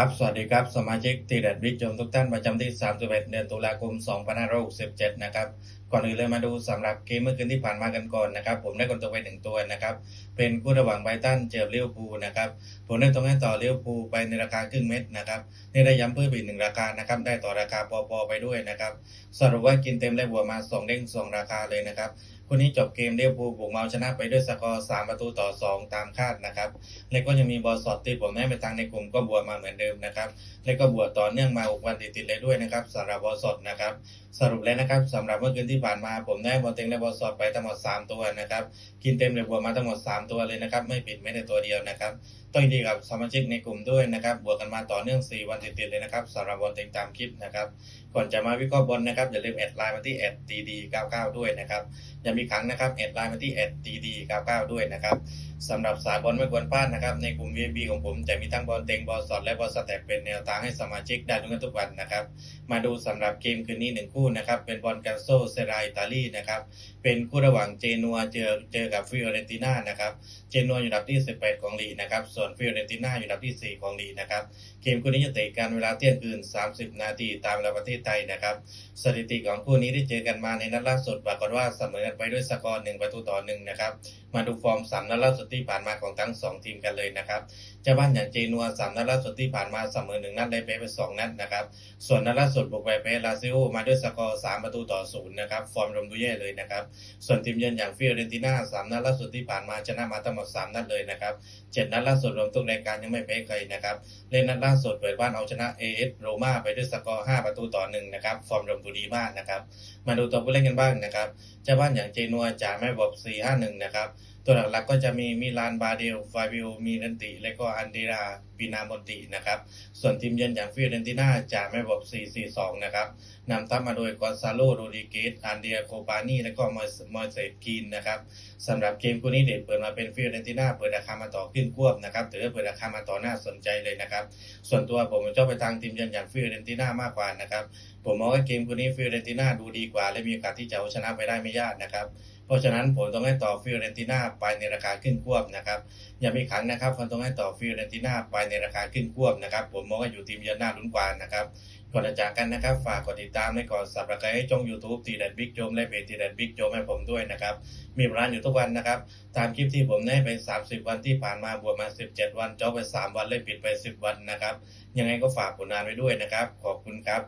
ครับ สวัสดีครับ สมาชิกตีแดดบิ๊กโจมทุกท่านประจำที่ 31 เดือนตุลาคม 2567 นะครับ ก่อนอื่นเลยมาดูสำหรับเกมเมื่อคืนที่ผ่านมากันก่อนนะครับ ผมได้คนตัวไปหนึ่งตัวนะครับ เป็นคู่ระหว่างไบตันเจอเลี้ยวภูนะครับ ผมได้ตรงให้ต่อเลี้ยวภูไปในราคาครึ่งเม็ดนะครับ นี่ได้ย้ำเพิ่มอีกหนึ่งราคานะครับ ได้ต่อราคาปอปอไปด้วยนะครับ สรุปว่ากินเต็มได้บวกมา2เด้ง2ราคาเลยนะครับ คู่นี้จบเกมเลี้ยวภูบุกมาเอาชนะไปด้วยสกอร์3ประตูต่อ2ตามคาดนะครับแล้วก็ยังมีบอลสอดที่ผมแนะไปทางในกลุ่มก็บวกมาเหมือนเดิมนะครับแล้วก็บวกต่อเนื่องมา6วันติดๆเลยด้วยนะครับสำหรับบอลสดนะครับสรุปแล้วนะครับสำหรับเมื่อคืนที่ผ่านมาผมได้บอลเต็งและบอลสดไปทั้งหมด3ตัวนะครับกินเต็มเลยบวกมาทั้งหมด3ตัวเลยนะครับไม่ผิดไม่ได้ตัวเดียวนะครับ ต้องยินดีกับสมาชิกในกลุ่มด้วยนะครับ บวกกันมาต่อเนื่อง 4 วันติดๆเลยนะครับสำหรับบอลเต็งตามคลิปนะครับก่อนจะมาวิเคราะห์บอลนะครับอย่าลืมแอดไลน์มาที่แอดดีดี99ด้วยนะครับยังมีครั้งนะครับแอดไลน์มาที่แอดดีดี99ด้วยนะครับสำหรับสายบอลไม่ควรพลาดนะครับ ในกลุ่ม VIP ของผมจะมีทั้งบอลเต็งบอลสดและบอลสแต็กเป็นแนวทางให้สมาชิกได้ลุ้นกันทุกวันนะครับ มาดูสำหรับเกมคืนนี้หนึ่งคู่นะครับ เป็นบอลกาโซเซราอิตาลีนะครับ เป็นคู่ระหว่างเจนัวเจอเจอกับฟิโอเรนติน่านะครับ เจนัวอยู่อันดับที่ 18 ของลีกนะครับส่วนฟิโอเรนติน่าอยู่อันดับที่ 4 ของลีกนะครับ เกมคู่นี้จะเตะกันเวลาเที่ยงคืน 30 นาทีตามเวลาประเทศไทยนะครับ สถิติของคู่นี้ที่เจอกันมาในนัดล่าสุดปรากฏว่าเสมอกันไปด้วยสกอร์1ประตูต่อ1นะครับ มาดูฟอร์มสามนัดล่าสุดที่ผ่านมาของทั้ง2ทีมกันเลยนะครับเจ้าบ้านอย่างเจนัวสามนัดล่าสุดที่ผ่านมาเสมอหนึ่งนัดได้เป๊ะไปสองนัดนะครับ ส่วนนัดล่าสุดบุกไปเป๊ะลาซิโอมาด้วยสกอร์สามประตูต่อศูนย์นะครับ ฟอร์มรมดูแย่เลยนะครับ ส่วนทีมเยือนอย่างฟิโอเรนติน่าสามนัดล่าสุดที่ผ่านมาชนะมาทั้งหมดสามนัดเลยนะครับเจ็ดนัดล่าสุดรวมทุกรายการยังไม่แพ้ใครนะครับเล่นนัดล่าสุดเปิดบ้านเอาชนะเอเอสโรมาไปด้วยสกอร์5ประตูต่อหนึ่งนะครับฟอร์มรมดูดีมากนะครับมาดูตัวผู้เล่นกันบ้างนะครับเจ้าบ้านอย่างเจนัวจ่าแม่บอก4-5-1นะครับตัวหลักๆก็จะมีมิลานบาเดลฟาบิโอมีนันติ และก็อันเดราปินามอนตินะครับ ส่วนทีมเยือนอย่างฟิโอเรนติน่าจ่าแม่บอก4-4-2 นะครับนำทัพมาโดยกอนซาโลโรดิเกสอันเดียโคปานีและก็มอยมอยเซกีนนะครับสำหรับเกมคู่นี้เด็ดเปิดมาเป็นฟิโอเรนติน่าเปิดราคามาต่อขึ้นควบนะครับถือว่าเปิดราคามาต่อน่าสนใจเลยนะครับ ส่วนตัวผมชอบไปทางทีมเยือนอย่างฟิโอเรนติน่ามากกว่านะครับผมมองว่าเกมคู่นี้ฟิโอเรนติน่าดูดีกว่า และมีโอกาสที่จะเอาชนะไปได้ไม่ยากนะครับ เพราะฉะนั้นผมต้องให้ต่อฟิโอเรนติน่าไปในราคาขึ้นควบนะครับอย่ามีขังนะครับผมต้องให้ต่อฟิโอเรนติน่าไปในราคาขึ้นควบนะครับ ผมมองว่าอยู่ทีมเยือนหน้าลุ้นกว่านะครับก่อนจะจากกันนะครับ ฝากกดติดตามและกดสับสไครต์ให้ช่อง YouTube ตีแดดบิ๊กโจมและเพจตีแดดบิ๊กโจมให้ผมด้วยนะครับ มีร้านอยู่ทุกวันนะครับ ตามคลิปที่ผมได้ไป 30 วันที่ผ่านมาบวกมา 17 วันจบไป 3 วันเลยปิดไป 10 วันนะครับ ยังไงก็ฝากผลงานไว้ด้วยนะครับ ขอบคุณครับ